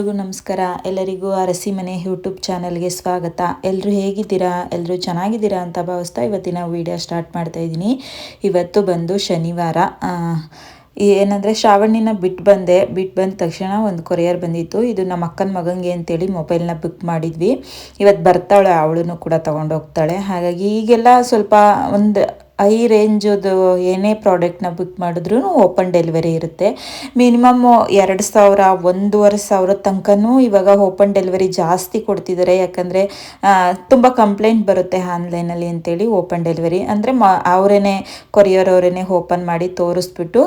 ಎಲ್ರಿಗೂ ನಮಸ್ಕಾರ. ಎಲ್ಲರಿಗೂ ಅರಸಿ ಮನೆ ಯೂಟ್ಯೂಬ್ ಚಾನಲ್ಗೆ ಸ್ವಾಗತ. ಎಲ್ಲರೂ ಹೇಗಿದ್ದೀರಾ? ಎಲ್ಲರೂ ಚೆನ್ನಾಗಿದ್ದೀರಾ ಅಂತ ಭಾವಿಸ್ತಾ ಇವತ್ತಿನ ವಿಡಿಯೋ ಸ್ಟಾರ್ಟ್ ಮಾಡ್ತಾ ಇದ್ದೀನಿ. ಇವತ್ತು ಬಂದು ಶನಿವಾರ. ಏನಂದರೆ ಶ್ರಾವಣಿನ ಬಿಟ್ಟು ಬಂದೆ. ಬಿಟ್ಟು ಬಂದ ತಕ್ಷಣ ಒಂದು ಕೊರಿಯರ್ ಬಂದಿತ್ತು. ಇದು ನಮ್ಮ ಅಕ್ಕನ ಮಗಂಗೆ ಅಂತೇಳಿ ಮೊಬೈಲ್ನ ಬುಕ್ ಮಾಡಿದ್ವಿ. ಇವತ್ತು ಬರ್ತಾಳೆ, ಅವಳನ್ನು ಕೂಡ ತೊಗೊಂಡೋಗ್ತಾಳೆ ಹಾಗಾಗಿ ಈಗೆಲ್ಲ ಸ್ವಲ್ಪ ಒಂದು ಐ ರೇಂಜದು ಏನೇ ಪ್ರಾಡಕ್ಟ್ನ ಬುಕ್ ಮಾಡಿದ್ರೂ ಓಪನ್ ಡೆಲಿವರಿ ಇರುತ್ತೆ. ಮಿನಿಮಮ್ ಎರಡು ಸಾವಿರ, ಒಂದೂವರೆ ಸಾವಿರ ತನಕನೂ ಇವಾಗ ಓಪನ್ ಡೆಲಿವರಿ ಜಾಸ್ತಿ ಕೊಡ್ತಿದ್ದಾರೆ. ಯಾಕಂದರೆ ತುಂಬ ಕಂಪ್ಲೇಂಟ್ ಬರುತ್ತೆ ಆನ್ಲೈನಲ್ಲಿ ಅಂತೇಳಿ ಓಪನ್ ಡೆಲಿವರಿ. ಅಂದರೆ ಮ, ಅವರೇನೆ, ಕೊರಿಯರ್ ಅವರೇನೆ ಓಪನ್ ಮಾಡಿ ತೋರಿಸ್ಬಿಟ್ಟು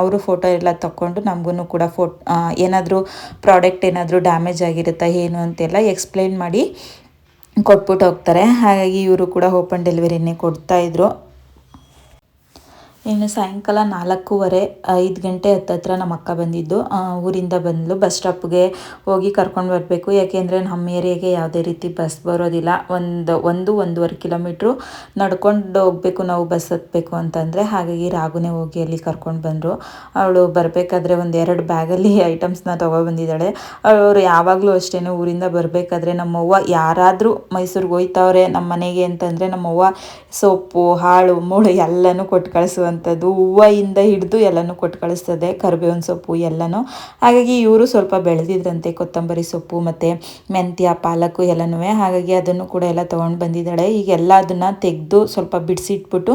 ಅವರು ಫೋಟೋ ಎಲ್ಲ ತಗೊಂಡು ನಮಗೂ ಕೂಡ ಫೋಟ್ ಏನಾದರೂ ಪ್ರಾಡಕ್ಟ್ ಏನಾದರೂ ಡ್ಯಾಮೇಜ್ ಆಗಿರುತ್ತಾ ಏನು ಅಂತೆಲ್ಲ ಎಕ್ಸ್ಪ್ಲೈನ್ ಮಾಡಿ ಕೊಟ್ಬಿಟ್ಟು ಹೋಗ್ತಾರೆ. ಹಾಗಾಗಿ ಇವರು ಕೂಡ ಓಪನ್ ಡೆಲಿವರಿನೇ ಕೊಡ್ತಾಯಿದ್ರು ಇನ್ನು ಸಾಯಂಕಾಲ ನಾಲ್ಕೂವರೆ, ಐದು ಗಂಟೆ ಹತ್ತತ್ರ ನಮ್ಮ ಅಕ್ಕ ಬಂದಿದ್ದು. ಊರಿಂದ ಬಂದಳು ಬಸ್ ಸ್ಟಾಪ್ಗೆ ಹೋಗಿ ಕರ್ಕೊಂಡು ಬರಬೇಕು. ಯಾಕೆಂದರೆ ನಮ್ಮ ಏರಿಯಾಗೆ ಯಾವುದೇ ರೀತಿ ಬಸ್ ಬರೋದಿಲ್ಲ. ಒಂದು ಒಂದು, ಒಂದೂವರೆ ಕಿಲೋಮೀಟ್ರು ನಡ್ಕೊಂಡು ಹೋಗಬೇಕು ನಾವು ಬಸ್ ಹತ್ತಬೇಕು ಅಂತಂದರೆ. ಹಾಗಾಗಿ ರಾಗುನೇ ಹೋಗಿ ಅಲ್ಲಿ ಕರ್ಕೊಂಡು ಬಂದರು. ಅವಳು ಬರಬೇಕಾದ್ರೆ ಒಂದು ಎರಡು ಬ್ಯಾಗಲ್ಲಿ ಐಟಮ್ಸ್ನ ತೊಗೊಬಂದಿದ್ದಾಳೆ. ಅವರು ಯಾವಾಗಲೂ ಅಷ್ಟೇ ಊರಿಂದ ಬರಬೇಕಾದ್ರೆ ನಮ್ಮವ್ವ ಯಾರಾದರೂ ಮೈಸೂರಿಗೆ ಹೋಯ್ತವ್ರೆ ನಮ್ಮ ಮನೆಗೆ ಅಂತಂದರೆ ನಮ್ಮವ್ವ ಸೊಪ್ಪು, ಹಾಳು ಮೂಳು ಎಲ್ಲನೂ ಕೊಟ್ಟು ಕಳಿಸುವಂಥದ್ದು ಹೂವಿಂದ ಹಿಡಿದು ಎಲ್ಲನೂ ಕೊಟ್ಟು ಕಳಿಸ್ತದೆ. ಕರಿಬೇವಿನ ಸೊಪ್ಪು ಎಲ್ಲನೂ. ಹಾಗಾಗಿ ಇವರು ಸ್ವಲ್ಪ ಬೆಳೆದಿದ್ರಂತೆ ಕೊತ್ತಂಬರಿ ಸೊಪ್ಪು ಮತ್ತು ಮೆಂತ್ಯ ಪಾಲಕ್ಕು ಎಲ್ಲನೂ ಹಾಗಾಗಿ ಅದನ್ನು ಕೂಡ ಎಲ್ಲ ತೊಗೊಂಡು ಬಂದಿದ್ದಾಳೆ. ಈಗ ಎಲ್ಲ ಅದನ್ನು ತೆಗೆದು ಸ್ವಲ್ಪ ಬಿಡಿಸಿಟ್ಬಿಟ್ಟು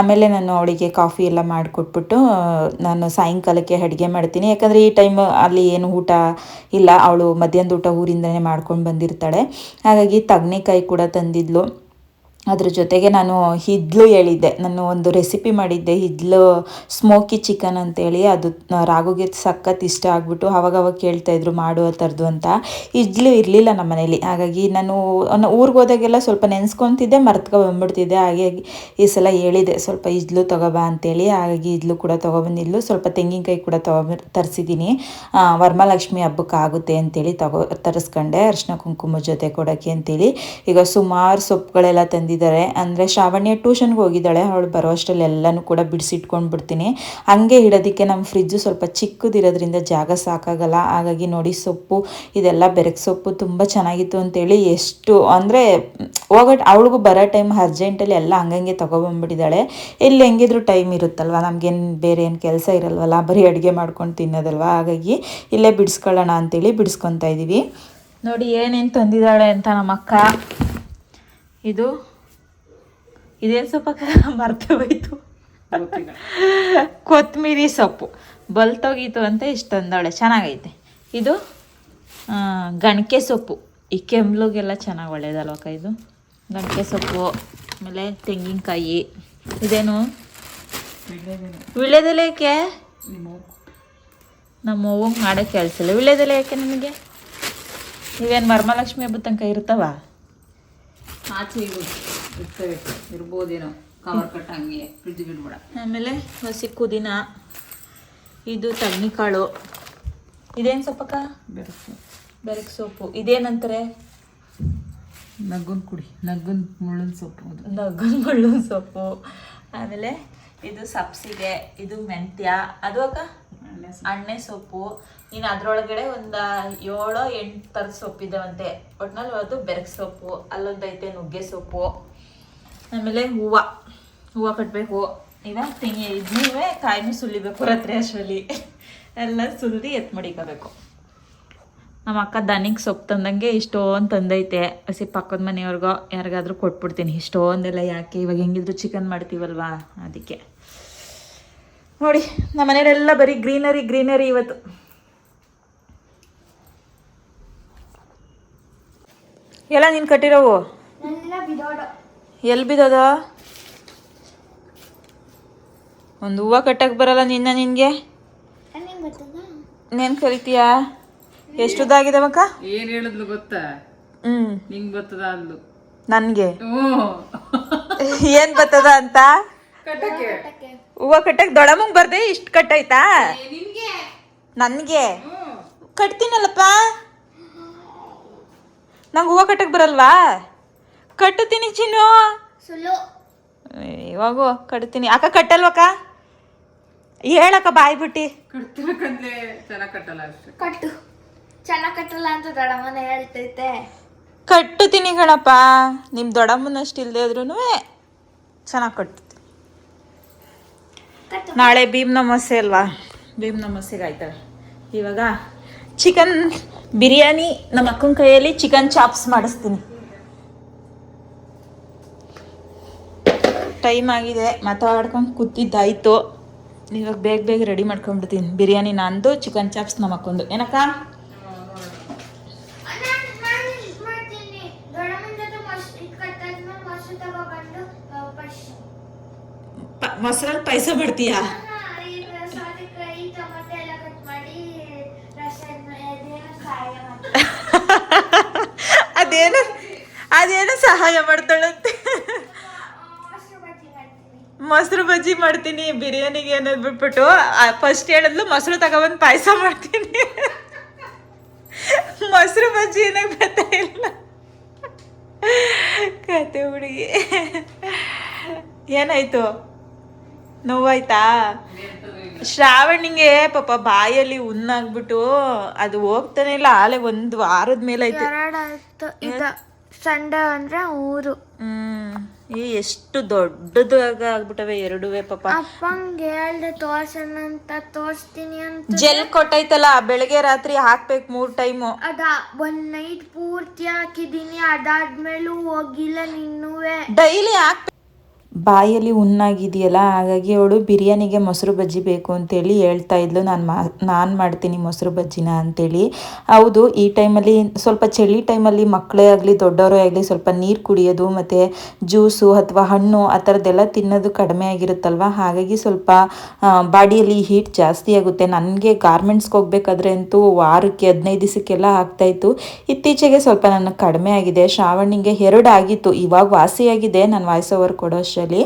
ಆಮೇಲೆ ನಾನು ಅವಳಿಗೆ ಕಾಫಿ ಎಲ್ಲ ಮಾಡಿಕೊಟ್ಬಿಟ್ಟು ನಾನು ಸಾಯಂಕಾಲಕ್ಕೆ ಅಡುಗೆ ಮಾಡ್ತೀನಿ. ಯಾಕಂದರೆ ಈ ಟೈಮ್ ಅಲ್ಲಿ ಏನು ಊಟ ಇಲ್ಲ. ಅವಳು ಮಧ್ಯಾಹ್ನದ ಊಟ ಊರಿಂದನೇ ಮಾಡ್ಕೊಂಡು ಬಂದಿರ್ತಾಳೆ. ಹಾಗಾಗಿ ತಗ್ನೆಕಾಯಿ ಕೂಡ ತಂದಿದ್ಲು. ಅದ್ರ ಜೊತೆಗೆ ನಾನು ಹಿದ್ಲು ಹೇಳಿದ್ದೆ. ನಾನು ಒಂದು ರೆಸಿಪಿ ಮಾಡಿದ್ದೆ, ಹಿದ್ಲು ಸ್ಮೋಕಿ ಚಿಕನ್ ಅಂತೇಳಿ. ಅದು ರಾಗುಗೆ ಸಖತ್ ಇಷ್ಟ ಆಗ್ಬಿಟ್ಟು ಅವಾಗ ಅವಾಗ ಕೇಳ್ತಾ ಇದ್ರು, ಮಾಡು ಆ ಥರದ್ದು ಅಂತ. ಇಡ್ಲು ಇರಲಿಲ್ಲ ನಮ್ಮ ಮನೇಲಿ. ಹಾಗಾಗಿ ನಾನು ಊರಿಗೆ ಹೋದಾಗೆಲ್ಲ ಸ್ವಲ್ಪ ನೆನೆಸ್ಕೊತಿದ್ದೆ, ಮರ್ತ್ಕೊ ಬಂದ್ಬಿಡ್ತಿದ್ದೆ. ಹಾಗೆ ಈ ಸಲ ಹೇಳಿದೆ, ಸ್ವಲ್ಪ ಇಡ್ಲು ತೊಗೊಬಾ ಅಂತೇಳಿ. ಹಾಗಾಗಿ ಇಡ್ಲು ಕೂಡ ತೊಗೊಬಂದಿದ್ಲು. ಸ್ವಲ್ಪ ತೆಂಗಿನಕಾಯಿ ಕೂಡ ತೊಗೊಬ ತರಿಸಿದ್ದೀನಿ ವರಮಹಾಲಕ್ಷ್ಮಿ ಹಬ್ಬಕ್ಕೆ ಆಗುತ್ತೆ ಅಂತೇಳಿ ತಗೋ, ತರಿಸ್ಕೊಂಡೆ. ಅರ್ಶಿನ ಕುಂಕುಮ ಜೊತೆ ಕೊಡೋಕ್ಕೆ ಅಂತೇಳಿ. ಈಗ ಸುಮಾರು ಸೊಪ್ಪುಗಳೆಲ್ಲ ತಂದಿದ್ದಾರೆ ಅಂದರೆ ಶ್ರಾವಣ್ಯ ಟ್ಯೂಷನ್ಗೆ ಹೋಗಿದ್ದಾಳೆ. ಅವಳು ಬರೋ ಅಷ್ಟರಲ್ಲಿ ಎಲ್ಲನೂ ಕೂಡ ಬಿಡಿಸಿಟ್ಕೊಂಡು ಬಿಡ್ತೀನಿ ಹಂಗೆ ಇಡೋದಕ್ಕೆ ನಮ್ಮ ಫ್ರಿಜ್ಜು ಸ್ವಲ್ಪ ಚಿಕ್ಕದಿರೋದ್ರಿಂದ ಜಾಗ ಸಾಕಾಗಲ್ಲ. ಹಾಗಾಗಿ ನೋಡಿ ಸೊಪ್ಪು, ಇದೆಲ್ಲ ಬೆರಕ್ ಸೊಪ್ಪು ತುಂಬ ಚೆನ್ನಾಗಿತ್ತು ಅಂತೇಳಿ ಎಷ್ಟು ಅಂದರೆ ಹೋಗೋ ಅವಳಿಗೂ ಬರೋ ಟೈಮ್ ಅರ್ಜೆಂಟಲ್ಲಿ ಎಲ್ಲ ಹಂಗಂಗೆ ತೊಗೊಬಂದ್ಬಿಟ್ಟಿದ್ದಾಳೆ. ಇಲ್ಲಿ ಹೆಂಗಿದ್ರು ಟೈಮ್ ಇರುತ್ತಲ್ವ? ನಮಗೇನು ಬೇರೆ ಏನು ಕೆಲಸ ಇರಲ್ವಲ್ಲ? ಬರೀ ಅಡುಗೆ ಮಾಡ್ಕೊಂಡು ತಿನ್ನೋದಲ್ವ? ಹಾಗಾಗಿ ಇಲ್ಲೇ ಬಿಡಿಸ್ಕೊಳ್ಳೋಣ ಅಂತೇಳಿ ಬಿಡಿಸ್ಕೊತಾ ಇದ್ದೀವಿ. ನೋಡಿ ಏನೇನು ತಂದಿದ್ದಾಳೆ ಅಂತ ನಮ್ಮ ಅಕ್ಕ ಇದು ಇದೇನು ಸೊಪ್ಪಕ್ಕ ಮರ್ತೆ ಹೋಯ್ತು? ಕೊತ್ತಂಬರಿ ಸೊಪ್ಪು. ಬಲ್ತೋಗಿತ್ತು ಅಂತ ಇಷ್ಟು ತಂದವಳೆ ಚೆನ್ನಾಗೈತೆ. ಇದು ಗಣಕೆ ಸೊಪ್ಪು. ಈ ಕೆಮ್ಲುಗೆಲ್ಲ ಚೆನ್ನಾಗಿ ಒಳ್ಳೇದಲ್ವಕ್ಕ ಇದು? ಗಣಕೆ ಸೊಪ್ಪು ಆಮೇಲೆ ತೆಂಗಿನಕಾಯಿ. ಇದೇನು? ವಿಳ್ಯದೆಲೆ. ಯಾಕೆ? ನಮ್ಮ ಅವ್ವಂಗೆ ಮಾಡೋಕ್ಕೆ ಕೇಳಿಸಿಲ್ಲ ವಿಳ್ಯದೆಲೆ ಯಾಕೆ ನಿಮಗೆ? ಇವೇನು ವರಮಹಾಲಕ್ಷ್ಮಿ ಹಬ್ಬದ ತನಕ ಇರ್ತಾವ ಆಚೆ ಇರ್ತವೆ ಇರ್ಬೋದೇನೋ ಕವರ್ ಕಟ್ ಹಂಗೆ ಫ್ರಿಜ್ ಬಿಡ್ಬೇಡ. ಆಮೇಲೆ ಹಸಿ ದಿನ ಇದು ತಗ್ನಿಕಾಳು ಇದೇನು ಸೊಪ್ಪಕ್ಕ? ಬೆರಕ್ಸು ಬೆರಕ್ ಸೊಪ್ಪು. ಇದೇನಂತಾರೆ? ನಗ್ಗುನ್ ಕುಡಿ ನಗ್ಗುನ್ ಮುಳ್ಳಿನ ಸೊಪ್ಪು ನಗ್ಗನ್ ಮುಳ್ಳು ಸೊಪ್ಪು. ಆಮೇಲೆ ಇದು ಸಬ್ಸಿಗೆ ಇದು ಮೆಂತ್ಯ. ಅದು ಅಕ್ಕ? ಅಣ್ಣೆ ಸೊಪ್ಪು. ಇನ್ನು ಅದರೊಳಗಡೆ ಒಂದು ಏಳೋ ಎಂಟು ಥರದ ಸೊಪ್ಪಿದ್ದಾವಂತೆ ಒಟ್ನಲ್ಲಿ ಅದು ಬೆರಕ್ ಸೊಪ್ಪು ಅಲ್ಲೊಂದೈತೆ ನುಗ್ಗೆ ಸೊಪ್ಪು. ಆಮೇಲೆ ಹೂವು ಹೂವು ಕಟ್ಟಬೇಕು ಈಗ ತೆಂಗಿ ಇದ್ನೇ ಕಾಯಿನೂ ಸುಲಿಬೇಕು ರಾತ್ರಿ ಅಷ್ಟರಲ್ಲಿ. ಎಲ್ಲ ಸುಲಿದು ಎತ್ತು ಮಡಿಕೋಬೇಕು. ನಮ್ಮ ಅಕ್ಕ ದನಿಗೆ ಸೊಪ್ಪು ತಂದಂಗೆ ಇಷ್ಟೊಂದು ತಂದೈತೆ. ಹಸಿ ಪಕ್ಕದ ಮನೆಯವ್ರಿಗೋ, ಯಾರಿಗಾದ್ರೂ ಕೊಟ್ಬಿಡ್ತೀನಿ. ಇಷ್ಟೊಂದೆಲ್ಲ ಯಾಕೆ? ಇವಾಗ ಹೆಂಗಿದ್ರು ಚಿಕನ್ ಮಾಡ್ತೀವಲ್ವಾ? ಅದಕ್ಕೆ. ನೋಡಿ, ನಮ್ಮ ಮನೆಯವರೆಲ್ಲ ಬರೀ ಗ್ರೀನರಿ ಗ್ರೀನರಿ ಇವತ್ತು. ಎಲ್ಲ ನೀನು ಕಟ್ಟಿರೋವು? ಎಲ್ಲಿ ಬಿದ್ದದ? ಒಂದು ಹೂವು ಕಟ್ಟಕ್ಕೆ ಬರಲ್ಲ ನಿನ್ನ ನಿನಗೆ? ನೇನು ಕಲಿತೀಯಾ ಎಷ್ಟುದಾಗಿದಾವಕ್ಕ ಏನ್ ಹೇಳಿದ್ಲು ಗೊತ್ತಾ? ಹ್ಮ್. ನಿಂಗ್ ಬರ್ತದ ಅಂದ್ಲು. ನನಗೆ? ಹ್ಞೂ. ಏನು ಬರ್ತದ ಅಂತ? ಹೂವ ಹೂವು ಕಟ್ಟಕ್ಕೆ ದೊಡಮಂಗ್ ಬರ್ದೆ ಇಷ್ಟು ಕಟ್ಟಾಯ್ತಾ ನನ್ಗೆ? ನನಗೆ? ಕಟ್ತೀನಲ್ಲಪ್ಪ. ನಂಗೆ ಹೂವು ಕಟ್ಟಕ್ಕೆ ಬರಲ್ವಾ? ಕಟ್ಟುತ್ತೀನಿ ಚಿನ್ನು. ಇವಾಗ ಕಟ್ತೀನಿ ಅಕ್ಕ ಕಟ್ಟಲ್ವಕ್ಕ? ಹೇಳಕ್ಕ ಬಾಯ್ ಬಿಟ್ಟಿ. ಚೆನ್ನಾಗ್ ಕಟ್ಟಲ್ಲ ಅಷ್ಟೇ. ಕಟ್ಟು. ಚೆನ್ನಾಗಿ ಕಟ್ಟಲ್ಲ ಅಂತ ದೊಡ್ಡಮ್ಮನ ಹೇಳ್ತೈತೆ. ಕಟ್ಟುತ್ತೀನಿ ಕಣಪ್ಪ. ನಿಮ್ಮ ದೊಡ್ಡಮ್ಮನಷ್ಟು ಇಲ್ಲದೆ ಇದ್ರೂ ಚೆನ್ನಾಗಿ ಕಟ್ಟುತ್ತೀನಿ. ಕಟ್ಟು. ನಾಳೆ ಭೀಮ್ ನಮಸ್ಸೆ ಅಲ್ವಾ? ಭೀಮ್ ನಮಸ್ಸೆಗೆ ಆಯ್ತವೆ ಇವಾಗ ಚಿಕನ್ ಬಿರಿಯಾನಿ ನಮ್ಮ ಅಕ್ಕನ ಕೈಯಲ್ಲಿ ಚಿಕನ್ ಚಾಪ್ಸ್ ಮಾಡಿಸ್ತೀನಿ. ಟೈಮ್ ಆಗಿದೆ. ಮಾತಾಡ್ಕೊಂಡು ಕೂತಿದ್ದಾಯ್ತು. ಇವಾಗ ಬೇಗ ಬೇಗ ರೆಡಿ ಮಾಡ್ಕೊಂಡ್ಬಿಡ್ತೀನಿ. ಬಿರಿಯಾನಿ ನಂದು ಚಿಕನ್ ಚಾಪ್ಸ್ ನಮ್ಮಕ್ಕೊಂದು ಏನಕ್ಕ? ಮೊಸರಲ್ಲಿ ಪಾಯಸ ಬಿಡ್ತೀಯ ಅದೇನೋ ಅದೇನು ಸಹಾಯ ಮಾಡ್ತಾಳಂತೆ? ಮೊಸರು ಬಜ್ಜಿ ಮಾಡ್ತೀನಿ ಬಿರಿಯಾನಿಗೆ ಅನ್ನೋದು ಬಿಟ್ಬಿಟ್ಟು ಫಸ್ಟ್ ಹೇಳಿದ್ಲು ಮೊಸರು ತಗೊಬಂದು ಪಾಯಸ ಮಾಡ್ತೀನಿ. ಮೊಸರು ಬಜ್ಜಿ ಏನಾಗ ಬರ್ತಾ ಇಲ್ಲ. ಕತೆ ಹುಡುಗಿ. ಏನಾಯ್ತು? ನೋವಾಯ್ತಾ? ಶ್ರಾವಣಿಗೆ ಪಾಪ ಬಾಯಲ್ಲಿ ಹುಣ್ಣಾಗ್ಬಿಟ್ಟು ಅದು ಹೋಗ್ತಾನೆ ಇಲ್ಲ ಆಲೆ ಒಂದು ವಾರದ ಮೇಲೆ ಆಯ್ತು. ಸಂಡ ಅಂದ್ರೆ ಊರು. ಹ್ಮ್. ಈ ಎಷ್ಟು ದೊಡ್ಡದಾಗ ಆಗ್ಬಿಟ್ಟವೆ ಎರಡುವೆ ಪಾಪ. ಅಪ್ಪಂಗೆ ಹೇಳ್ದೆ ತೋರ್ಸೋಣ ಅಂತ ತೋರ್ಸ್ತೀನಿ ಅಂತ. ಜೆಲ್ ಕೊಟ್ಟೈತಲ್ಲ ಬೆಳಗ್ಗೆ ರಾತ್ರಿ ಹಾಕ್ಬೇಕು ಮೂರ್ ಟೈಮು ಅದ ಒಂದ್ ನೈಟ್ ಪೂರ್ತಿ ಹಾಕಿದೀನಿ ಅದಾದ್ಮೇಲೂ ಹೋಗಿಲ್ಲ ನಿನ್ನುವೆ. ಡೈಲಿ ಹಾಕ್ ಬಾಯಲ್ಲಿ ಹುಣ್ಣಾಗಿದೆಯಲ್ಲ, ಹಾಗಾಗಿ ಅವಳು ಬಿರಿಯಾನಿಗೆ ಮೊಸರು ಬಜ್ಜಿ ಬೇಕು ಅಂತೇಳಿ ಹೇಳ್ತಾ ಇದ್ಲು. ನಾನು ಮಾ, ನಾನು ಮಾಡ್ತೀನಿ ಮೊಸರು ಬಜ್ಜಿನ ಅಂತೇಳಿ. ಹೌದು, ಈ ಟೈಮಲ್ಲಿ ಸ್ವಲ್ಪ ಚಳಿ ಟೈಮಲ್ಲಿ ಮಕ್ಕಳೇ ಆಗಲಿ, ದೊಡ್ಡವರೇ ಆಗಲಿ ಸ್ವಲ್ಪ ನೀರು ಕುಡಿಯೋದು ಮತ್ತು ಜ್ಯೂಸು ಅಥವಾ ಹಣ್ಣು ಆ ಥರದ್ದೆಲ್ಲ ತಿನ್ನೋದು ಕಡಿಮೆ ಆಗಿರುತ್ತಲ್ವ? ಹಾಗಾಗಿ ಸ್ವಲ್ಪ ಬಾಡಿಯಲ್ಲಿ ಹೀಟ್ ಜಾಸ್ತಿ ಆಗುತ್ತೆ. ನನಗೆ ಗಾರ್ಮೆಂಟ್ಸ್ಗೆ ಹೋಗ್ಬೇಕಾದ್ರೆ ಅಂತೂ ವಾರಕ್ಕೆ ಹದಿನೈದು ದಿವಸಕ್ಕೆಲ್ಲ ಆಗ್ತಾಯಿತ್ತು ಇತ್ತೀಚೆಗೆ ಸ್ವಲ್ಪ ನನಗೆ ಕಡಿಮೆ ಆಗಿದೆ. ಶ್ರಾವಣಿಗೆ ಎರಡು ಆಗಿತ್ತು. ಇವಾಗ ವಾಸಿಯಾಗಿದೆ. ನಾನು ವಾಯ್ಸ್ ಓವರ್ ಕೊಡೋ ಅಷ್ಟರಲ್ಲಿ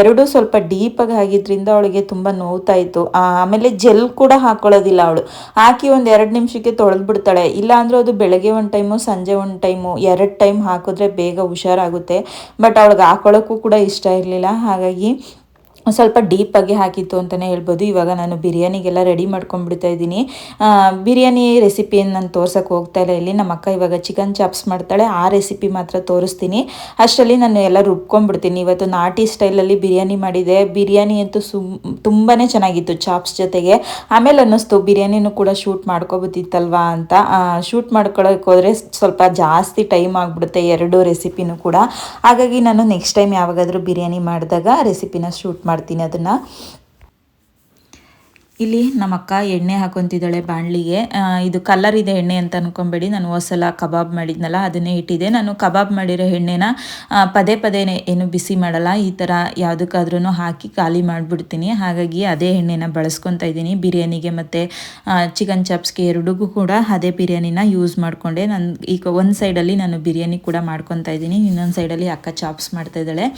ಎರಡು ಸ್ವಲ್ಪ ಡೀಪಾಗಿ ಆಗಿದ್ರಿಂದ ಅವಳಿಗೆ ತುಂಬ ನೋವ್ತಾ ಇತ್ತು ಆಮೇಲೆ ಜೆಲ್ ಕೂಡ ಹಾಕೊಳ್ಳೋದಿಲ್ಲ ಅವಳು. ಹಾಕಿ ಒಂದು ಎರಡು ನಿಮಿಷಕ್ಕೆ ತೊಳೆದು ಬಿಡ್ತಾಳೆ ಇಲ್ಲ ಅಂದ್ರೆ ಅದು ಬೆಳಗ್ಗೆ ಒಂದು ಟೈಮು ಸಂಜೆ ಒಂದು ಟೈಮು ಎರಡು ಟೈಮ್ ಹಾಕಿದ್ರೆ ಬೇಗ ಹುಷಾರಾಗುತ್ತೆ. ಬಟ್ ಅವಳಿಗೆ ಹಾಕೊಳ್ಳೋಕ್ಕೂ ಕೂಡ ಇಷ್ಟ ಇರಲಿಲ್ಲ. ಹಾಗಾಗಿ ಸ್ವಲ್ಪ ಡೀಪಾಗಿ ಹಾಕಿತ್ತು ಅಂತಲೇ ಹೇಳ್ಬೋದು. ಇವಾಗ ನಾನು ಬಿರಿಯಾನಿಗೆಲ್ಲ ರೆಡಿ ಮಾಡ್ಕೊಂಡ್ಬಿಡ್ತಾ ಇದ್ದೀನಿ. ಬಿರಿಯಾನಿ ರೆಸಿಪಿಯನ್ನು ನಾನು ತೋರ್ಸೋಕ್ಕೆ ಹೋಗ್ತಾ ಇಲ್ಲ. ಇಲ್ಲಿ ನಮ್ಮ ಅಕ್ಕ ಇವಾಗ ಚಿಕನ್ ಚಾಪ್ಸ್ ಮಾಡ್ತಾಳೆ. ಆ ರೆಸಿಪಿ ಮಾತ್ರ ತೋರಿಸ್ತೀನಿ. ಅಷ್ಟರಲ್ಲಿ ನಾನು ಎಲ್ಲ ರುಬ್ಕೊಂಡ್ಬಿಡ್ತೀನಿ. ಇವತ್ತು ನಾಟಿ ಸ್ಟೈಲಲ್ಲಿ ಬಿರಿಯಾನಿ ಮಾಡಿದೆ. ಬಿರಿಯಾನಿ ಅಂತೂ ಸುಮ್ ತುಂಬಾ ಚೆನ್ನಾಗಿತ್ತು ಚಾಪ್ಸ್ ಜೊತೆಗೆ. ಆಮೇಲೆ ಅನ್ನಿಸ್ತು, ಬಿರಿಯಾನಿನೂ ಕೂಡ ಶೂಟ್ ಮಾಡ್ಕೊಬೋದಿತ್ತಲ್ವಾ ಅಂತ. ಶೂಟ್ ಮಾಡ್ಕೊಳ್ಳೋಕೆ ಹೋದರೆ ಸ್ವಲ್ಪ ಜಾಸ್ತಿ ಟೈಮ್ ಆಗಿಬಿಡುತ್ತೆ ಎರಡು ರೆಸಿಪಿನೂ ಕೂಡ. ಹಾಗಾಗಿ ನಾನು ನೆಕ್ಸ್ಟ್ ಟೈಮ್ ಯಾವಾಗಾದರೂ ಬಿರಿಯಾನಿ ಮಾಡಿದಾಗ ರೆಸಿಪಿನ ಶೂಟ್ ಮಾಡ್ತೀನಿ ಅದನ್ನು. ಇಲ್ಲಿ ನಮ್ಮ ಅಕ್ಕ ಎಣ್ಣೆ ಹಾಕೊತಿದ್ದಾಳೆ ಬಾಣಲಿಗೆ. ಇದು ಕಲರ್ ಇದೆ ಎಣ್ಣೆ ಅಂತ ಅನ್ಕೊಂಬೇಡಿ. ನಾನು ಹೊಸಲ ಕಬಾಬ್ ಮಾಡಿದ್ನಲ್ಲ, ಅದನ್ನೇ ಇಟ್ಟಿದೆ ನಾನು ಕಬಾಬ್ ಮಾಡಿರೋ ಎಣ್ಣೆನ ಪದೇ ಪದೇ ಏನು ಬಿಸಿ ಮಾಡಲ್ಲ, ಈ ಥರ ಯಾವುದಕ್ಕಾದ್ರೂ ಹಾಕಿ ಖಾಲಿ ಮಾಡಿಬಿಡ್ತೀನಿ. ಹಾಗಾಗಿ ಅದೇ ಎಣ್ಣೆನ ಬಳಸ್ಕೊತಾ ಇದ್ದೀನಿ. ಬಿರಿಯಾನಿಗೆ ಮತ್ತು ಚಿಕನ್ ಚಾಪ್ಸ್ಗೆ ಎರಡಿಗೂ ಕೂಡ ಅದೇ ಬಿರಿಯಾನಿನ ಯೂಸ್ ಮಾಡಿಕೊಂಡೆ. ನಾನು, ಈಗ ಒಂದು ಸೈಡಲ್ಲಿ ನಾನು ಬಿರಿಯಾನಿ ಕೂಡ ಮಾಡ್ಕೊತಾ ಇದ್ದೀನಿ. ಇನ್ನೊಂದು ಸೈಡಲ್ಲಿ ಅಕ್ಕ ಚಾಪ್ಸ್ ಮಾಡ್ತಾ ಇದ್ದಾಳೆ.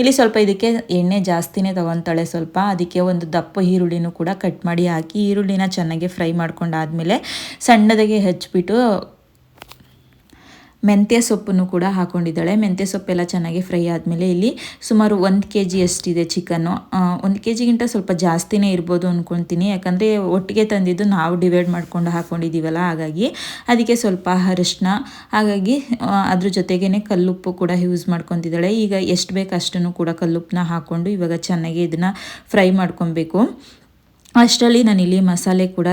ಇಲ್ಲಿ ಸ್ವಲ್ಪ ಇದಕ್ಕೆ ಎಣ್ಣೆ ಜಾಸ್ತಿನೇ ತಗೊತಾಳೆ ಸ್ವಲ್ಪ. ಅದಕ್ಕೆ ಒಂದು ದಪ್ಪ ಈರುಳ್ಳಿನೂ ಕೂಡ ಕಟ್ ಮಾಡಿ ಹಾಕಿ ಈರುಳ್ಳಿನ ಚೆನ್ನಾಗಿ ಫ್ರೈ ಮಾಡ್ಕೊಂಡಾದಮೇಲೆ ಸಣ್ಣದಾಗೆ ಹೆಚ್ಚಿಬಿಟ್ಟು ಮೆಂತ್ಯ ಸೊಪ್ಪನ್ನು ಕೂಡ ಹಾಕೊಂಡಿದ್ದಾಳೆ. ಮೆಂತ್ಯ ಸೊಪ್ಪೆಲ್ಲ ಚೆನ್ನಾಗಿ ಫ್ರೈ ಆದಮೇಲೆ ಇಲ್ಲಿ ಸುಮಾರು ಒಂದು ಕೆ ಜಿ ಅಷ್ಟಿದೆ ಚಿಕನ್ನು. ಒಂದು ಕೆ ಜಿಗಿಂತ ಸ್ವಲ್ಪ ಜಾಸ್ತಿನೇ ಇರ್ಬೋದು ಅಂದ್ಕೊತೀನಿ ಯಾಕಂದರೆ ಒಟ್ಟಿಗೆ ತಂದಿದ್ದು ನಾವು ಡಿವೈಡ್ ಮಾಡ್ಕೊಂಡು ಹಾಕೊಂಡಿದ್ದೀವಲ್ಲ, ಹಾಗಾಗಿ ಅದಕ್ಕೆ ಸ್ವಲ್ಪ ಅರಿಶಿನ ಹಾಗಾಗಿ ಅದ್ರ ಜೊತೆಗೇ ಕಲ್ಲುಪ್ಪು ಕೂಡ ಯೂಸ್ ಮಾಡ್ಕೊತಿದ್ದಾಳೆ ಈಗ ಎಷ್ಟು ಬೇಕು ಅಷ್ಟನ್ನು ಕೂಡ ಕಲ್ಲುಪ್ಪನ್ನ ಹಾಕ್ಕೊಂಡು ಇವಾಗ ಚೆನ್ನಾಗಿ ಇದನ್ನು ಫ್ರೈ ಮಾಡ್ಕೊಬೇಕು. ಅಷ್ಟರಲ್ಲಿ ನಾನಿಲ್ಲಿ ಮಸಾಲೆ ಕೂಡ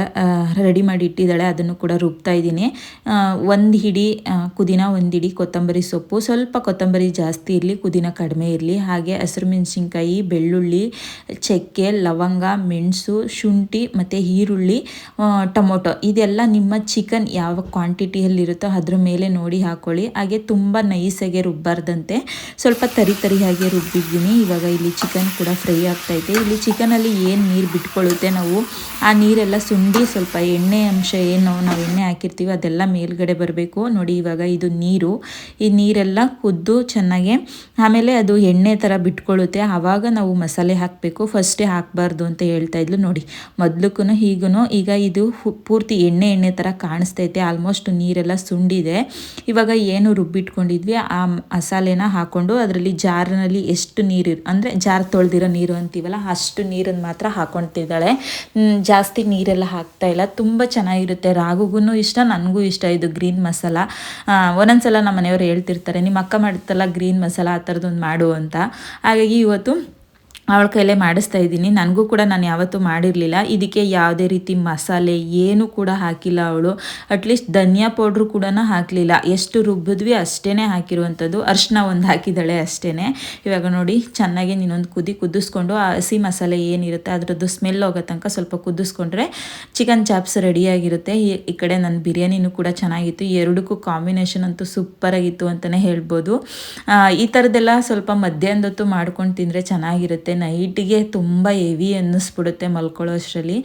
ರೆಡಿ ಮಾಡಿ ಇಟ್ಟಿದ್ದಾಳೆ. ಅದನ್ನು ಕೂಡ ರುಬ್ತಾ ಇದ್ದೀನಿ. ಒಂದು ಹಿಡಿ ಕುದಿನ ಒಂದು ಹಿಡಿ ಕೊತ್ತಂಬರಿ ಸೊಪ್ಪು. ಸ್ವಲ್ಪ ಕೊತ್ತಂಬರಿ ಜಾಸ್ತಿ ಇರಲಿ, ಪುದೀನ ಕಡಿಮೆ ಇರಲಿ. ಹಾಗೆ ಹಸಿರು ಮೆಣಸಿನ್ಕಾಯಿ, ಬೆಳ್ಳುಳ್ಳಿ, ಚಕ್ಕೆ, ಲವಂಗ, ಮೆಣಸು, ಶುಂಠಿ ಮತ್ತು ಈರುಳ್ಳಿ ಟೊಮೊಟೊ. ಇದೆಲ್ಲ ನಿಮ್ಮ ಚಿಕನ್ ಯಾವ ಕ್ವಾಂಟಿಟಿಯಲ್ಲಿರುತ್ತೋ ಅದ್ರ ಮೇಲೆ ನೋಡಿ ಹಾಕ್ಕೊಳ್ಳಿ ಹಾಗೆ ತುಂಬ ನೈಸಾಗೆ ರುಬ್ಬಾರ್ದಂತೆ. ಸ್ವಲ್ಪ ತರಿ ತರಿಯಾಗಿ ರುಬ್ಬಿದ್ದೀನಿ. ಇವಾಗ ಇಲ್ಲಿ ಚಿಕನ್ ಕೂಡ ಫ್ರೈ ಆಗ್ತೈತೆ ಇಲ್ಲಿ ಚಿಕನಲ್ಲಿ ಏನು ನೀರು ಬಿಟ್ಕೊಳ್ಳುತ್ತೆ ನಾವು ಆ ನೀರೆಲ್ಲ ಸುಂಡಿ ಸ್ವಲ್ಪ ಎಣ್ಣೆ ಅಂಶ ಏನು ನಾವು ಎಣ್ಣೆ ಹಾಕಿರ್ತೀವಿ, ಅದೆಲ್ಲ ಮೇಲ್ಗಡೆ ಬರಬೇಕು. ನೋಡಿ ಇವಾಗ ಇದು ನೀರು. ಈ ನೀರೆಲ್ಲ ಕುದ್ದು ಚೆನ್ನಾಗಿ, ಆಮೇಲೆ ಅದು ಎಣ್ಣೆ ಥರ ಬಿಟ್ಕೊಳ್ಳುತ್ತೆ. ಆವಾಗ ನಾವು ಮಸಾಲೆ ಹಾಕಬೇಕು. ಫಸ್ಟೇ ಹಾಕಬಾರ್ದು ಅಂತ ಹೇಳ್ತಾ ಇದ್ಲು. ನೋಡಿ ಮೊದಲಕ್ಕೂ ಹೀಗೂ ಈಗ ಇದು ಪೂರ್ತಿ ಎಣ್ಣೆ ಎಣ್ಣೆ ಥರ ಕಾಣಿಸ್ತೈತೆ. ಆಲ್ಮೋಸ್ಟ್ ನೀರೆಲ್ಲ ಸುಂಡಿದೆ. ಇವಾಗ ಏನು ರುಬ್ಬಿಟ್ಕೊಂಡಿದ್ವಿ, ಆ ಮಸಾಲೆನ ಹಾಕ್ಕೊಂಡು ಅದರಲ್ಲಿ ಜಾರ್ನಲ್ಲಿ ಎಷ್ಟು ನೀರು ಅಂದರೆ ಜಾರ್ ತೊಳೆದಿರೋ ನೀರು ಅಂತೀವಲ್ಲ, ಅಷ್ಟು ನೀರನ್ನು ಮಾತ್ರ ಹಾಕ್ಕೊಳ್ತಿದ್ದಾಳೆ. ಜಾಸ್ತಿ ನೀರೆಲ್ಲ ಹಾಕ್ತಾ ಇಲ್ಲ. ತುಂಬ ಚೆನ್ನಾಗಿರುತ್ತೆ. ರಾಗುಗೂ ಇಷ್ಟ, ನನಗೂ ಇಷ್ಟ ಇದು ಗ್ರೀನ್ ಮಸಾಲ. ಒಂದೊಂದ್ಸಲ ನಮ್ಮ ಮನೆಯವರು ಹೇಳ್ತಿರ್ತಾರೆ, ನಿಮ್ಮ ಅಕ್ಕ ಮಾಡುತ್ತಲ್ಲ ಗ್ರೀನ್ ಮಸಾಲ ಆ ಥರದೊಂದು ಮಾಡು ಅಂತ. ಹಾಗಾಗಿ ಇವತ್ತು ಅವಳ ಕೈಲೇ ಮಾಡಿಸ್ತಾ ಇದ್ದೀನಿ. ನನಗೂ ಕೂಡ ನಾನು ಯಾವತ್ತೂ ಮಾಡಿರಲಿಲ್ಲ. ಇದಕ್ಕೆ ಯಾವುದೇ ರೀತಿ ಮಸಾಲೆ ಏನೂ ಕೂಡ ಹಾಕಿಲ್ಲ ಅವಳು. ಅಟ್ಲೀಸ್ಟ್ ಧನಿಯಾ ಪೌಡ್ರು ಕೂಡ ಹಾಕಲಿಲ್ಲ. ಎಷ್ಟು ರುಬ್ಬಿದ್ವಿ ಅಷ್ಟೇ ಹಾಕಿರುವಂಥದ್ದು. ಅರ್ಶಿನ ಒಂದು ಹಾಕಿದ್ದಾಳೆ ಅಷ್ಟೇ ಇವಾಗ ನೋಡಿ, ಚೆನ್ನಾಗಿ ನೀನೊಂದು ಕುದಿ ಕುದಿಸ್ಕೊಂಡು ಆ ಹಸಿ ಮಸಾಲೆ ಏನಿರುತ್ತೆ, ಅದರದ್ದು ಸ್ಮೆಲ್ ಹೋಗೋ ತನಕ ಸ್ವಲ್ಪ ಕುದಿಸ್ಕೊಂಡ್ರೆ ಚಿಕನ್ ಚಾಪ್ಸ್ ರೆಡಿಯಾಗಿರುತ್ತೆ ಈ ಕಡೆ ನನ್ನ ಬಿರಿಯಾನಿನೂ ಕೂಡ ಚೆನ್ನಾಗಿತ್ತು. ಎರಡಕ್ಕೂ ಕಾಂಬಿನೇಷನ್ ಅಂತೂ ಸೂಪರಾಗಿತ್ತು ಅಂತಲೇ ಹೇಳ್ಬೋದು. ಈ ಥರದ್ದೆಲ್ಲ ಸ್ವಲ್ಪ ಮಧ್ಯಾಹ್ನದೊತ್ತು ಮಾಡ್ಕೊಂಡು ತಿಂದರೆ ಚೆನ್ನಾಗಿರುತ್ತೆ. ನೈಟಿಗೆ ತುಂಬ ಹೆವಿ ಅನ್ನಿಸ್ಬಿಡುತ್ತೆ ಮಲ್ಕೊಳ್ಳೋ ಅಷ್ಟರಲ್ಲಿ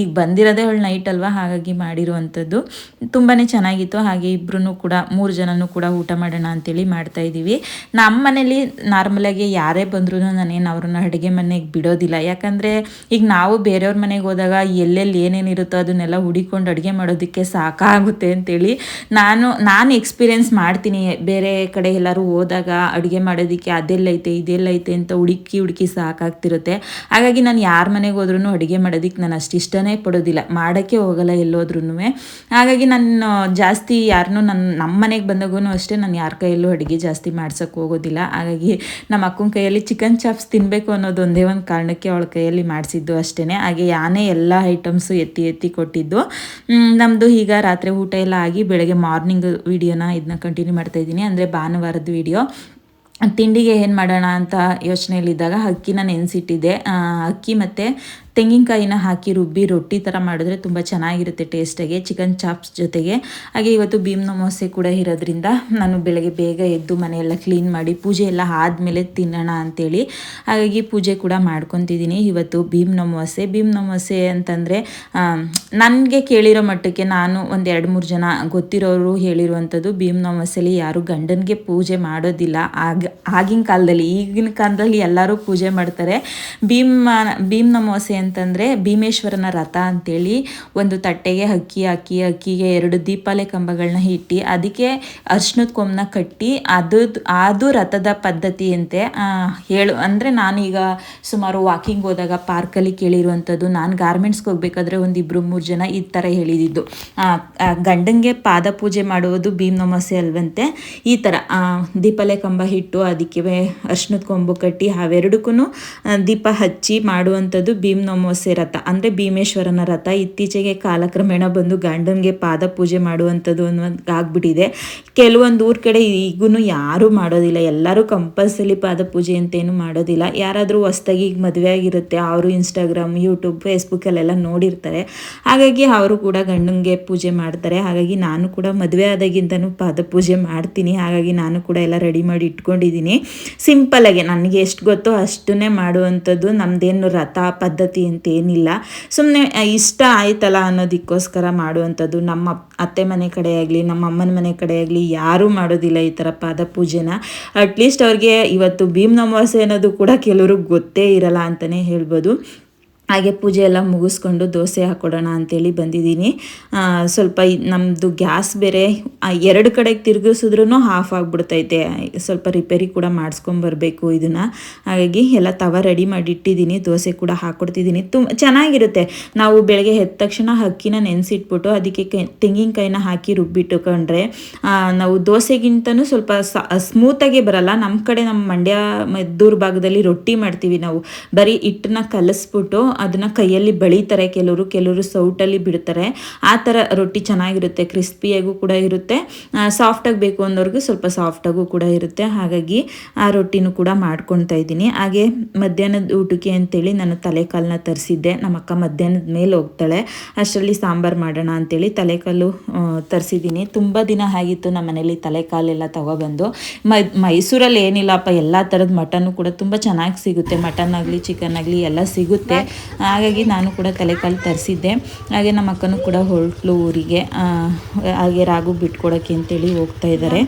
ಈಗ ಬಂದಿರೋದೇ ಅವಳು ನೈಟ್ ಅಲ್ವಾ? ಹಾಗಾಗಿ ಮಾಡಿರುವಂಥದ್ದು. ತುಂಬಾ ಚೆನ್ನಾಗಿತ್ತು. ಹಾಗೆ ಇಬ್ಬರೂ ಕೂಡ, ಮೂರು ಜನನೂ ಕೂಡ ಊಟ ಮಾಡೋಣ ಅಂತೇಳಿ ಮಾಡ್ತಾ ಇದ್ದೀವಿ. ನಮ್ಮ ಮನೇಲಿ ನಾರ್ಮಲಾಗಿ ಯಾರೇ ಬಂದ್ರೂ ನಾನೇನು ಅವ್ರನ್ನ ಅಡುಗೆ ಮನೆಗೆ ಬಿಡೋದಿಲ್ಲ. ಯಾಕಂದರೆ ಈಗ ನಾವು ಬೇರೆಯವ್ರ ಮನೆಗೆ ಹೋದಾಗ ಎಲ್ಲೆಲ್ಲಿ ಏನೇನಿರುತ್ತೋ ಅದನ್ನೆಲ್ಲ ಹುಡಿಕೊಂಡು ಅಡುಗೆ ಮಾಡೋದಕ್ಕೆ ಸಾಕಾಗುತ್ತೆ ಅಂತೇಳಿ ನಾನು ನಾನು ಎಕ್ಸ್ಪೀರಿಯೆನ್ಸ್ ಮಾಡ್ತೀನಿ. ಬೇರೆ ಕಡೆ ಎಲ್ಲರೂ ಹೋದಾಗ ಅಡುಗೆ ಮಾಡೋದಕ್ಕೆ ಅದೆಲ್ಲೈತೆ, ಇದೆಲ್ಲೈತೆ ಅಂತ ಹುಡುಕಿ ಹುಡುಕಿ ಸಾಕಾಗ್ತಿರುತ್ತೆ. ಹಾಗಾಗಿ ನಾನು ಯಾರ ಮನೆಗೆ ಹೋದ್ರೂ ಅಡುಗೆ ಮಾಡೋದಕ್ಕೆ ನಾನು ಅಷ್ಟು ಇಷ್ಟನೇ ಪಡೋದಿಲ್ಲ. ಮಾಡೋಕ್ಕೆ ಹೋಗಲ್ಲ ಎಲ್ಲೋದ್ರೂ ಹಾಗಾಗಿ ನಾನು ಜಾಸ್ತಿ ಯಾರನ್ನೂ ನನ್ನ ನಮ್ಮ ಮನೆಗೆ ಬಂದಾಗೂ ಅಷ್ಟೇ ನಾನು ಯಾರ ಕೈಯಲ್ಲೂ ಅಡುಗೆ ಜಾಸ್ತಿ ಮಾಡ್ಸೋಕ್ಕೆ ಹೋಗೋದಿಲ್ಲ. ಹಾಗಾಗಿ ನಮ್ಮ ಅಕ್ಕನ ಕೈಯಲ್ಲಿ ಚಿಕನ್ ಚಾಪ್ಸ್ ತಿನ್ನಬೇಕು ಅನ್ನೋದು ಒಂದೇ ಒಂದು ಕಾರಣಕ್ಕೆ ಅವಳ ಕೈಯಲ್ಲಿ ಮಾಡಿಸಿದ್ದು ಅಷ್ಟೇ ಹಾಗೆ ಯಾನೇ ಎಲ್ಲ ಐಟಮ್ಸು ಎತ್ತಿ ಎತ್ತಿ ಕೊಟ್ಟಿದ್ದು. ನಮ್ಮದು ಈಗ ರಾತ್ರಿ ಊಟ ಎಲ್ಲ ಆಗಿ ಬೆಳಗ್ಗೆ ಮಾರ್ನಿಂಗ್ ವಿಡಿಯೋನ ಇದನ್ನ ಕಂಟಿನ್ಯೂ ಮಾಡ್ತಾ ಇದ್ದೀನಿ. ಅಂದರೆ ಭಾನುವಾರದ ವಿಡಿಯೋ. ತಿಂಡಿಗೆ ಏನು ಮಾಡೋಣ ಅಂತ ಯೋಚನೆಯಲ್ಲಿದ್ದಾಗ ಅಕ್ಕಿನ ನೆನೆಸಿಟ್ಟಿದ್ದೆ. ಅಕ್ಕಿ ಮತ್ತು ತೆಂಗಿನಕಾಯಿನ ಹಾಕಿ ರುಬ್ಬಿ ರೊಟ್ಟಿ ಥರ ಮಾಡಿದ್ರೆ ತುಂಬ ಚೆನ್ನಾಗಿರುತ್ತೆ ಟೇಸ್ಟಾಗಿ. ಚಿಕನ್ ಚಾಪ್ಸ್ ಜೊತೆಗೆ. ಹಾಗೆ ಇವತ್ತು ಭೀಮ್ ನಮೋಸೆ ಕೂಡ ಇರೋದ್ರಿಂದ ನಾನು ಬೆಳಗ್ಗೆ ಬೇಗ ಎದ್ದು ಮನೆಯೆಲ್ಲ ಕ್ಲೀನ್ ಮಾಡಿ ಪೂಜೆ ಎಲ್ಲ ಆದಮೇಲೆ ತಿನ್ನೋಣ ಅಂತೇಳಿ ಹಾಗಾಗಿ ಪೂಜೆ ಕೂಡ ಮಾಡ್ಕೊತಿದ್ದೀನಿ. ಇವತ್ತು ಭೀಮ್ ನಮೋಸೆ ಭೀಮ್ ನಮೋಸೆ ಅಂತಂದರೆ ನನಗೆ ಕೇಳಿರೋ ಮಟ್ಟಕ್ಕೆ ನಾನು ಒಂದು ಎರಡು ಮೂರು ಜನ ಗೊತ್ತಿರೋರು ಹೇಳಿರುವಂಥದ್ದು ಭೀಮ್ ನಮೋಸೆಲಿ ಯಾರು ಗಂಡನಿಗೆ ಪೂಜೆ ಮಾಡೋದಿಲ್ಲ. ಆಗ, ಆಗಿನ ಕಾಲದಲ್ಲಿ, ಈಗಿನ ಕಾಲದಲ್ಲಿ ಎಲ್ಲರೂ ಪೂಜೆ ಮಾಡ್ತಾರೆ. ಭೀಮ್ ಭೀಮ್ ನಮೋಸೆ ಅಂತಂದರೆ ಭೀಮೇಶ್ವರನ ರಥ ಅಂತೇಳಿ ಒಂದು ತಟ್ಟೆಗೆ ಅಕ್ಕಿ ಹಾಕಿ ಅಕ್ಕಿಗೆ ಎರಡು ದೀಪಾಲೆ ಕಂಬಗಳನ್ನ ಇಟ್ಟು, ಅದಕ್ಕೆ ಅರ್ಶಿನದ ಕೊಂಬನ ಕಟ್ಟಿ ಅದು ಅದು ರಥದ ಪದ್ಧತಿಯಂತೆ ಹೇಳು. ಅಂದರೆ ನಾನೀಗ ಸುಮಾರು ವಾಕಿಂಗ್ ಹೋದಾಗ ಪಾರ್ಕಲ್ಲಿ ಕೇಳಿರುವಂಥದ್ದು, ನಾನು ಗಾರ್ಮೆಂಟ್ಸ್ಗೆ ಹೋಗ್ಬೇಕಾದ್ರೆ ಒಂದು ಇಬ್ಬರು ಮೂರು ಜನ ಈ ಥರ ಹೇಳಿದಿದ್ದು. ಗಂಡಂಗೆ ಪಾದ ಪೂಜೆ ಮಾಡುವುದು ಭೀಮ್ ನಮಸ್ಸೆ ಅಲ್ವಂತೆ, ಈ ಥರ ದೀಪಾಲೆ ದೀಪಲೆ ಕಂಬ ಹಿಟ್ಟು ಅದಕ್ಕೆ ಅರ್ಶಿನದ ಕೊಂಬು ಕಟ್ಟಿ ಅವೆರಡಕ್ಕೂ ದೀಪ ಹಚ್ಚಿ ಮಾಡುವಂಥದ್ದು ಭೀಮ್ ನಮೋಸೆ ರಥ. ಅಂದರೆ ಭೀಮೇಶ್ವರನ ರಥ. ಇತ್ತೀಚೆಗೆ ಕಾಲಕ್ರಮೇಣ ಬಂದು ಗಂಡನಿಗೆ ಪಾದ ಪೂಜೆ ಮಾಡುವಂಥದ್ದು ಅನ್ನೋದು ಆಗ್ಬಿಟ್ಟಿದೆ ಕೆಲವೊಂದು ಊರ ಕಡೆ ಈಗೂ ಯಾರೂ ಮಾಡೋದಿಲ್ಲ. ಎಲ್ಲರೂ ಕಂಪಲ್ಸರಿ ಪಾದ ಪೂಜೆ ಅಂತೇನು ಮಾಡೋದಿಲ್ಲ. ಯಾರಾದರೂ ಹೊಸ್ದಾಗಿ ಈಗ ಮದುವೆ ಆಗಿರುತ್ತೆ, ಅವರು ಇನ್ಸ್ಟಾಗ್ರಾಮ್ ಯೂಟ್ಯೂಬ್ ಫೇಸ್ಬುಕ್ಕಲ್ಲೆಲ್ಲ ನೋಡಿರ್ತಾರೆ. ಹಾಗಾಗಿ ಅವರು ಕೂಡ ಗಂಡನಿಗೆ ಪೂಜೆ ಮಾಡ್ತಾರೆ. ಹಾಗಾಗಿ ನಾನು ಕೂಡ ಮದುವೆ ಆದಾಗಿಂತನೂ ಪಾದ ಪೂಜೆ ಮಾಡ್ತೀನಿ. ಹಾಗಾಗಿ ನಾನು ಕೂಡ ಎಲ್ಲ ರೆಡಿ ಮಾಡಿ ಇಟ್ಕೊಂಡಿದ್ದೀನಿ. ಸಿಂಪಲಾಗಿ ನನಗೆ ಎಷ್ಟು ಗೊತ್ತೋ ಅಷ್ಟನ್ನೇ ಮಾಡುವಂಥದ್ದು. ನಮ್ಮದೇನು ರಥ ಪದ್ಧತಿ ಅಂತ ಏನಿಲ್ಲ ಸುಮ್ಮನೆ ಇಷ್ಟ ಆಯ್ತಲ್ಲ ಅನ್ನೋದಕ್ಕೋಸ್ಕರ ಮಾಡುವಂಥದ್ದು. ನಮ್ಮ ಅತ್ತೆ ಮನೆ ಕಡೆ ಆಗಲಿ, ನಮ್ಮ ಅಮ್ಮನ ಮನೆ ಕಡೆ ಆಗಲಿ ಯಾರೂ ಮಾಡೋದಿಲ್ಲ ಈ ಥರ ಪಾದ ಪೂಜೆನ. ಅಟ್ಲೀಸ್ಟ್ ಅವ್ರಿಗೆ ಇವತ್ತು ಭೀಮ್ ನಮಾಸೆ ಅನ್ನೋದು ಕೂಡ ಕೆಲವ್ರಿಗೆ ಗೊತ್ತೇ ಇರಲ್ಲ ಅಂತಲೇ ಹೇಳ್ಬೋದು. ಹಾಗೆ ಪೂಜೆ ಎಲ್ಲ ಮುಗಿಸ್ಕೊಂಡು ದೋಸೆ ಹಾಕ್ಕೊಡೋಣ ಅಂತೇಳಿ ಬಂದಿದ್ದೀನಿ. ಸ್ವಲ್ಪ ನಮ್ಮದು ಗ್ಯಾಸ್ ಬೇರೆ ಎರಡು ಕಡೆಗೆ ತಿರುಗಿಸಿದ್ರೂ ಹಾಫ್ ಆಗಿಬಿಡ್ತೈತೆ. ಸ್ವಲ್ಪ ರಿಪೇರಿ ಕೂಡ ಮಾಡಿಸ್ಕೊಂಬರ್ಬೇಕು ಇದನ್ನು. ಹಾಗಾಗಿ ಎಲ್ಲ ತವ ರೆಡಿ ಮಾಡಿ ಇಟ್ಟಿದ್ದೀನಿ, ದೋಸೆ ಕೂಡ ಹಾಕ್ಕೊಡ್ತಿದ್ದೀನಿ ತುಂಬ ಚೆನ್ನಾಗಿರುತ್ತೆ. ನಾವು ಬೆಳಗ್ಗೆ ಎದ್ದ ತಕ್ಷಣ ಅಕ್ಕಿನ ನೆನೆಸಿಟ್ಬಿಟ್ಟು ಅದಕ್ಕೆ ಕೈ, ತೆಂಗಿನಕಾಯಿನ ಹಾಕಿ ರುಬ್ಬಿಟ್ಟುಕೊಂಡ್ರೆ ನಾವು ದೋಸೆಗಿಂತನೂ ಸ್ವಲ್ಪ ಸ್ಮೂತಾಗಿ ಬರಲ್ಲ. ನಮ್ಮ ಕಡೆ ನಮ್ಮ ಮಂಡ್ಯ ಮದ್ದೂರು ಭಾಗದಲ್ಲಿ ರೊಟ್ಟಿ ಮಾಡ್ತೀವಿ ನಾವು. ಬರೀ ಹಿಟ್ಟನ್ನ ಕಲಿಸ್ಬಿಟ್ಟು ಅದನ್ನ ಕೈಯಲ್ಲಿ ಬಳಿತಾರೆ. ಕೆಲವರು ಕೆಲವರು ಸೌಟಲ್ಲಿ ಬಿಡ್ತಾರೆ. ಆ ಥರ ರೊಟ್ಟಿ ಚೆನ್ನಾಗಿರುತ್ತೆ, ಕ್ರಿಸ್ಪಿಯಾಗೂ ಕೂಡ ಇರುತ್ತೆ. ಸಾಫ್ಟಾಗಿ ಬೇಕು ಅನ್ನೋರಿಗೂ ಸ್ವಲ್ಪ ಸಾಫ್ಟಾಗೂ ಕೂಡ ಇರುತ್ತೆ. ಹಾಗಾಗಿ ಆ ರೊಟ್ಟಿನೂ ಕೂಡ ಮಾಡ್ಕೊತಾ ಇದ್ದೀನಿ. ಹಾಗೆ ಮಧ್ಯಾಹ್ನದ ಊಟಕ್ಕೆ ಅಂತೇಳಿ ನಾನು ತಲೆಕಾಲನ್ನ ತರಿಸಿದ್ದೆ. ನಮ್ಮ ಅಕ್ಕ ಮಧ್ಯಾಹ್ನದ ಮೇಲೆ ಹೋಗ್ತಾಳೆ. ಅಷ್ಟರಲ್ಲಿ ಸಾಂಬಾರು ಮಾಡೋಣ ಅಂತೇಳಿ ತಲೆಕಾಲು ತರಿಸಿದ್ದೀನಿ. ತುಂಬ ದಿನ ಆಗಿತ್ತು ನಮ್ಮ ಮನೇಲಿ ತಲೆಕಾಲೆಲ್ಲ ತಗೊಬಂದು. ಮೈ, ಮೈಸೂರಲ್ಲಿ ಏನಿಲ್ಲಪ್ಪ, ಎಲ್ಲ ಥರದ ಮಟನ್ನು ಕೂಡ ತುಂಬ ಚೆನ್ನಾಗಿ ಸಿಗುತ್ತೆ. ಮಟನ್ ಆಗಲಿ ಚಿಕನ್ ಆಗಲಿ ಎಲ್ಲ ಸಿಗುತ್ತೆ. ಹಾಗಾಗಿ ನಾನು ಕೂಡ ತಲೆಕಾಲು ತರಿಸಿದ್ದೆ. ಹಾಗೆ ನಮ್ಮ ಅಕ್ಕನೂ ಕೂಡ ಹೊರಟ್ಲು ಊರಿಗೆ. ಹಾಗೆ ರಾಗು ಬಿಟ್ಕೊಡೋಕ್ಕೆ ಅಂತೇಳಿ ಹೋಗ್ತಾ ಇದ್ದಾರೆ.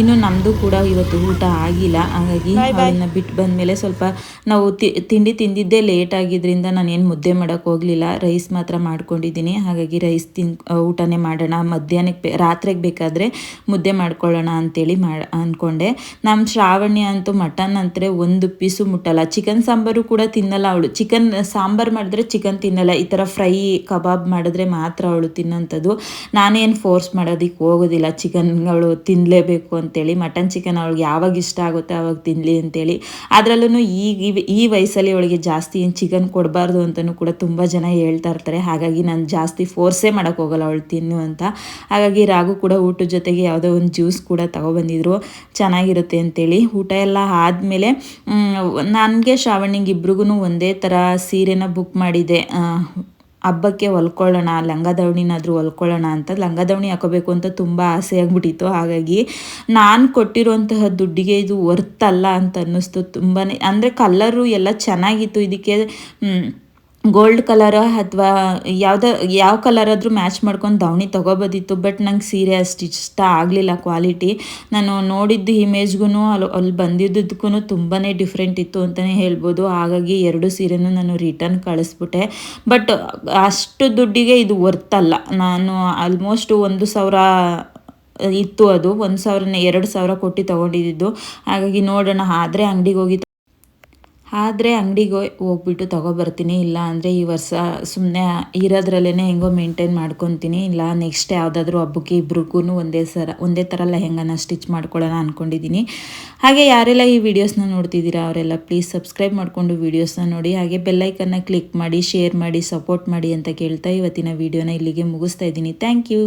ಇನ್ನು ನಮ್ಮದು ಕೂಡ ಇವತ್ತು ಊಟ ಆಗಿಲ್ಲ. ಹಾಗಾಗಿ ಅವಳನ್ನ ಬಿಟ್ಟು ಬಂದಮೇಲೆ ಸ್ವಲ್ಪ ನಾವು ತಿ ತಿಂಡಿ ತಿಂದಿದ್ದೇ ಲೇಟ್ ಆಗಿದ್ರಿಂದ ನಾನೇನು ಮುದ್ದೆ ಮಾಡೋಕ್ಕೆ ಹೋಗಲಿಲ್ಲ. ರೈಸ್ ಮಾತ್ರ ಮಾಡ್ಕೊಂಡಿದ್ದೀನಿ. ಹಾಗಾಗಿ ರೈಸ್ ತಿನ್ ಊಟನೇ ಮಾಡೋಣ. ಮಧ್ಯಾಹ್ನಕ್ಕೆ ಬೇ ರಾತ್ರಿಗೆ ಬೇಕಾದರೆ ಮುದ್ದೆ ಮಾಡ್ಕೊಳ್ಳೋಣ ಅಂತೇಳಿ ಮಾಡಿ ಅಂದ್ಕೊಂಡೆ ನಮ್ಮ ಶ್ರಾವಣಿ ಅಂತೂ ಮಟನ್ ಅಂತಾರೆ ಒಂದು ಪೀಸು ಮುಟ್ಟಲ್ಲ. ಚಿಕನ್ ಸಾಂಬಾರು ಕೂಡ ತಿನ್ನಲ್ಲ ಅವಳು. ಚಿಕನ್ ಸಾಂಬಾರು ಮಾಡಿದ್ರೆ ಚಿಕನ್ ತಿನ್ನಲ್ಲ. ಈ ಥರ ಫ್ರೈ ಕಬಾಬ್ ಮಾಡಿದ್ರೆ ಮಾತ್ರ ಅವಳು ತಿನ್ನೋಂಥದ್ದು ನಾನೇನು ಫೋರ್ಸ್ ಮಾಡೋದಕ್ಕೆ ಹೋಗೋದಿಲ್ಲ. ಚಿಕನ್ ಅವಳು ತಿನ್ನಲೇಬೇಕು ಅಂತೇಳಿ, ಮಟನ್ ಚಿಕನ್ ಅವಳಿಗೆ ಯಾವಾಗ ಇಷ್ಟ ಆಗುತ್ತೆ ಅವಾಗ ತಿನ್ನಲಿ ಅಂತೇಳಿ. ಅದರಲ್ಲೂ ಈಗ ಈ- ವಯಸ್ಸಲ್ಲಿ ಅವಳಿಗೆ ಜಾಸ್ತಿ ಏನು ಚಿಕನ್ ಕೊಡಬಾರ್ದು ಅಂತಲೂ ಕೂಡ ತುಂಬ ಜನ ಹೇಳ್ತಾ ಇರ್ತಾರೆ. ಹಾಗಾಗಿ ನಾನು ಜಾಸ್ತಿ ಫೋರ್ಸೇ ಮಾಡೋಕ್ಕೆ ಹೋಗಲ್ಲ ಅವಳು ತಿನ್ನು ಅಂತ. ಹಾಗಾಗಿ ರಾಗು ಕೂಡ ಊಟದ ಜೊತೆಗೆ ಯಾವುದೋ ಒಂದು ಜ್ಯೂಸ್ ಕೂಡ ತಗೊಬಂದಿದ್ರು. ಚೆನ್ನಾಗಿರುತ್ತೆ ಅಂತೇಳಿ. ಊಟ ಎಲ್ಲ ಆದಮೇಲೆ ನನಗೆ ಶ್ರಾವಣಿಗೆ ಇಬ್ರಿಗೂ ಒಂದೇ ಥರ ಸೀರೆನ ಬುಕ್ ಮಾಡಿದೆ ಹಬ್ಬಕ್ಕೆ ಹೊಲ್ಕೊಳ್ಳೋಣ ಲಂಗ ದಾವಣಿನಾದರೂ ಹೊಲ್ಕೊಳ್ಳೋಣ ಅಂತ ಲಂಗ ದಾವಣಿ ಹಾಕೋಬೇಕು ಅಂತ ತುಂಬ ಆಸೆ ಆಗ್ಬಿಟ್ಟಿತ್ತು. ಹಾಗಾಗಿ ನಾನು ಕೊಟ್ಟಿರುವಂತಹ ದುಡ್ಡಿಗೆ ಇದು ವರ್ತ್ ಅಲ್ಲ ಅಂತ ಅನ್ನಿಸ್ತು ತುಂಬಾ ಅಂದರೆ ಕಲ್ಲರು ಎಲ್ಲ ಚೆನ್ನಾಗಿತ್ತು. ಇದಕ್ಕೆ ಗೋಲ್ಡ್ ಕಲರ ಅಥವಾ ಯಾವುದೇ, ಯಾವ ಕಲರ್ ಆದರೂ ಮ್ಯಾಚ್ ಮಾಡ್ಕೊಂಡು ದಾವಣಿ ತೊಗೋಬೋದಿತ್ತು ಬಟ್ ನಂಗೆ ಸೀರೆ ಅಷ್ಟು ಇಷ್ಟ ಆಗಲಿಲ್ಲ ಕ್ವಾಲಿಟಿ ನಾನು ನೋಡಿದ್ದು ಇಮೇಜ್ಗೂ ಅಲ್ಲಿ ಅಲ್ಲಿ ಬಂದಿದ್ದಕ್ಕೂ ತುಂಬಾ ಡಿಫ್ರೆಂಟ್ ಇತ್ತು ಅಂತಲೇ ಹೇಳ್ಬೋದು. ಹಾಗಾಗಿ ಎರಡು ಸೀರೆನೂ ನಾನು ರಿಟರ್ನ್ ಕಳಿಸ್ಬಿಟ್ಟೆ. ಬಟ್ ಅಷ್ಟು ದುಡ್ಡಿಗೆ ಇದು ವರ್ತಲ್ಲ ನಾನು ಆಲ್ಮೋಸ್ಟ್ ಒಂದು ಸಾವಿರ, ಇತ್ತು ಅದು. ಒಂದು ಸಾವಿರನೇ, ಎರಡು ಸಾವಿರ ಕೊಟ್ಟು ತೊಗೊಂಡಿದ್ದು. ಹಾಗಾಗಿ ನೋಡೋಣ. ಆದರೆ ಅಂಗಡಿಗೆ ಹೋಗಿ ಆದರೆ ಅಂಗಡಿಗೆ ಹೋಗ್ಬಿಟ್ಟು ತೊಗೊಬರ್ತೀನಿ, ಇಲ್ಲ ಅಂದರೆ ಈ ವರ್ಷ ಸುಮ್ಮನೆ ಇರೋದ್ರಲ್ಲೇ ಹೆಂಗೋ ಮೇಂಟೈನ್ ಮಾಡ್ಕೊತೀನಿ, ಇಲ್ಲ ನೆಕ್ಸ್ಟ್ ಯಾವುದಾದ್ರೂ ಹಬ್ಬಕ್ಕೆ ಇಬ್ರಿಗೂ ಒಂದೇ ಸರ, ಒಂದೇ ಥರ ಲೆಹೆಂಗನ ಸ್ಟಿಚ್ ಮಾಡ್ಕೊಳ್ಳೋಣ ಅಂದ್ಕೊಂಡಿದ್ದೀನಿ ಹಾಗೆ ಯಾರೆಲ್ಲ ಈ ವಿಡಿಯೋಸ್ನ ನೋಡ್ತಿದ್ದೀರಾ ಅವರೆಲ್ಲ ಪ್ಲೀಸ್ ಸಬ್ಸ್ಕ್ರೈಬ್ ಮಾಡಿಕೊಂಡು ವೀಡಿಯೋಸ್ನ ನೋಡಿ, ಹಾಗೆ ಬೆಲ್ಲೈಕನ್ನ ಕ್ಲಿಕ್ ಮಾಡಿ ಶೇರ್ ಮಾಡಿ ಸಪೋರ್ಟ್ ಮಾಡಿ ಅಂತ ಕೇಳ್ತಾ ಇವತ್ತಿನ ವಿಡಿಯೋನ ಇಲ್ಲಿಗೆ ಮುಗಿಸ್ತಾ ಇದ್ದೀನಿ. Thank you